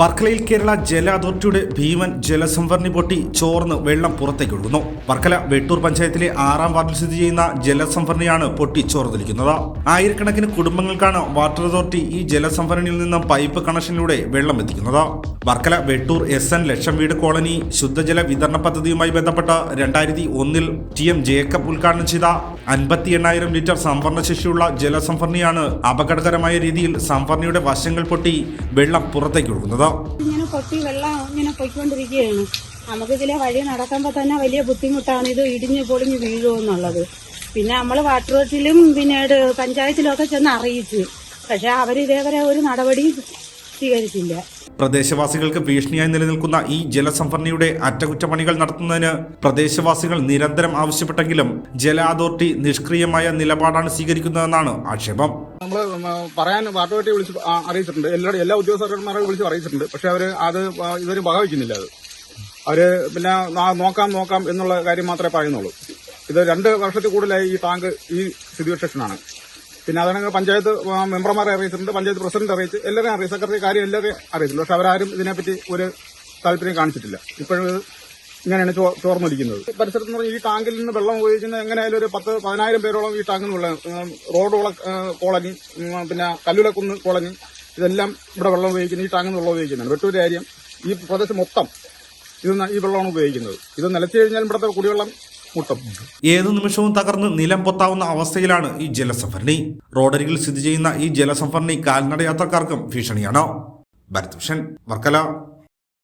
വർക്കലയിൽ കേരള ജല അതോറിറ്റിയുടെ ഭീമൻ ജലസംഭരണി പൊട്ടി ചോർന്ന് വെള്ളം പുറത്തേക്ക് ഒഴുകുന്നു. വർക്കല വെട്ടൂർ പഞ്ചായത്തിലെ ആറാം വാർഡിൽ സ്ഥിതി ചെയ്യുന്ന ജലസംഭരണിയാണ് പൊട്ടി ചോർന്നിരിക്കുന്നത്. ആയിരക്കണക്കിന് കുടുംബങ്ങൾക്കാണ് വാട്ടർ അതോറിറ്റി ഈ ജലസംഭരണിയിൽ നിന്നും പൈപ്പ് കണക്ഷനിലൂടെ വെള്ളം എത്തിക്കുന്നത്. വർക്കല വെട്ടൂർ എസ് എൻ ലക്ഷം വീട് കോളനി ശുദ്ധജല വിതരണ പദ്ധതിയുമായി ബന്ധപ്പെട്ട രണ്ടായിരത്തി ഒന്നിൽ ടി എം ജേക്കബ് ഉദ്ഘാടനം ചെയ്ത അൻപത്തി എണ്ണായിരം ലിറ്റർ സംഭരണ ശേഷിയുള്ള ജലസംഭരണിയാണ് അപകടകരമായ രീതിയിൽ സംഭരണിയുടെ വശങ്ങൾ പൊട്ടി വെള്ളം പുറത്തേക്ക് ഒഴുകുന്നത്. ഇങ്ങനെ പൊട്ടി വെള്ളം ഇങ്ങനെ പൊയ്ക്കൊണ്ടിരിക്കുകയാണ്. നമുക്കിതിലെ വഴി നടക്കുമ്പോൾ തന്നെ വലിയ ബുദ്ധിമുട്ടാണ്. ഇത് ഇടിഞ്ഞ് പൊളിഞ്ഞ് വീഴുമെന്നുള്ളത്. പിന്നെ നമ്മൾ വാട്ടർ അതോറിറ്റിയിലും പിന്നീട് പഞ്ചായത്തിലും ഒക്കെ ചെന്ന് അറിയിച്ചു. പക്ഷെ അവർ ഇതേവരെ ഒരു നടപടിയും സ്വീകരിച്ചില്ല പ്രദേശവാസികൾക്ക് ഭീഷണിയായി നിലനിൽക്കുന്ന ഈ ജലസംഭരണിയുടെ അറ്റകുറ്റപ്പണികൾ നടത്തുന്നതിന് പ്രദേശവാസികൾ നിരന്തരം ആവശ്യപ്പെട്ടെങ്കിലും ജല അതോറിറ്റി നിഷ്ക്രിയമായ നിലപാടാണ് സ്വീകരിക്കുന്നതെന്നാണ് ആക്ഷേപം. നമ്മൾ പറയാൻ വാട്ടോട്ടി വിളിച്ച് അറിയിച്ചിട്ടുണ്ട്. എല്ലാ എല്ലാ ഉദ്യോഗസ്ഥന്മാരെ വിളിച്ച് അറിയിച്ചിട്ടുണ്ട്. പക്ഷെ അവർ അത് ഇതുവരെ വകവയ്ക്കുന്നില്ല അത്. അവർ പിന്നെ നോക്കാം നോക്കാം എന്നുള്ള കാര്യം മാത്രമേ പറയുന്നുള്ളൂ. ഇത് രണ്ട് വർഷത്തിൽ കൂടുതലായി ഈ ടാങ്ക് ഈ സിറ്റുവേഷനാണ് പിന്നെ അതാണെങ്കിൽ പഞ്ചായത്ത് മെമ്പർമാരെ അറിയിച്ചിട്ടുണ്ട് പഞ്ചായത്ത് പ്രസിഡന്റ് അറിയിച്ച്. എല്ലാവരെയും അറിയിച്ചു. സെക്രട്ടറി കാര്യം എല്ലാവരെയും അറിയിച്ചിട്ടുണ്ട് പക്ഷെ അവരാരും ഇതിനെപ്പറ്റി ഒരു താല്പര്യം കാണിച്ചിട്ടില്ല. ഇപ്പോഴും ഇങ്ങനെയാണ് ചോർന്നൊലിക്കുന്നത്. പരിസരത്ത് നിന്ന് പറഞ്ഞാൽ ഈ ടാങ്കിൽ നിന്ന് വെള്ളം ഉപയോഗിക്കുന്ന എങ്ങനെയായാലും ഒരു പത്ത് പതിനായിരം പേരോളം ഈ ടാങ്കിൽ നിന്ന് വെള്ളം റോഡുള്ള കോളനി പിന്നെ കല്ലുലക്കുന്ന് കോളനി ഇതെല്ലാം ഇവിടെ വെള്ളം ഉപയോഗിക്കുന്നത് ഈ ടാങ്കിൽ നിന്ന് വെള്ളം ഉപയോഗിക്കുന്നുണ്ട് വെട്ടൂര് കാര്യം ഈ പ്രദേശം മൊത്തം ഇത് ഈ വെള്ളമാണ് ഉപയോഗിക്കുന്നത്. ഇത് നിലച്ചു കഴിഞ്ഞാൽ ഇവിടുത്തെ കുടിവെള്ളം മുട്ടും ഏതു നിമിഷവും തകർന്ന് നിലം പൊത്താവുന്ന അവസ്ഥയിലാണ് ഈ ജലസംഭരണി. റോഡരികിൽ സ്ഥിതി ചെയ്യുന്ന ഈ ജലസംഭരണി കാൽനട യാത്രക്കാർക്കും ഭീഷണിയാണ്? ഭരത് വർക്കല.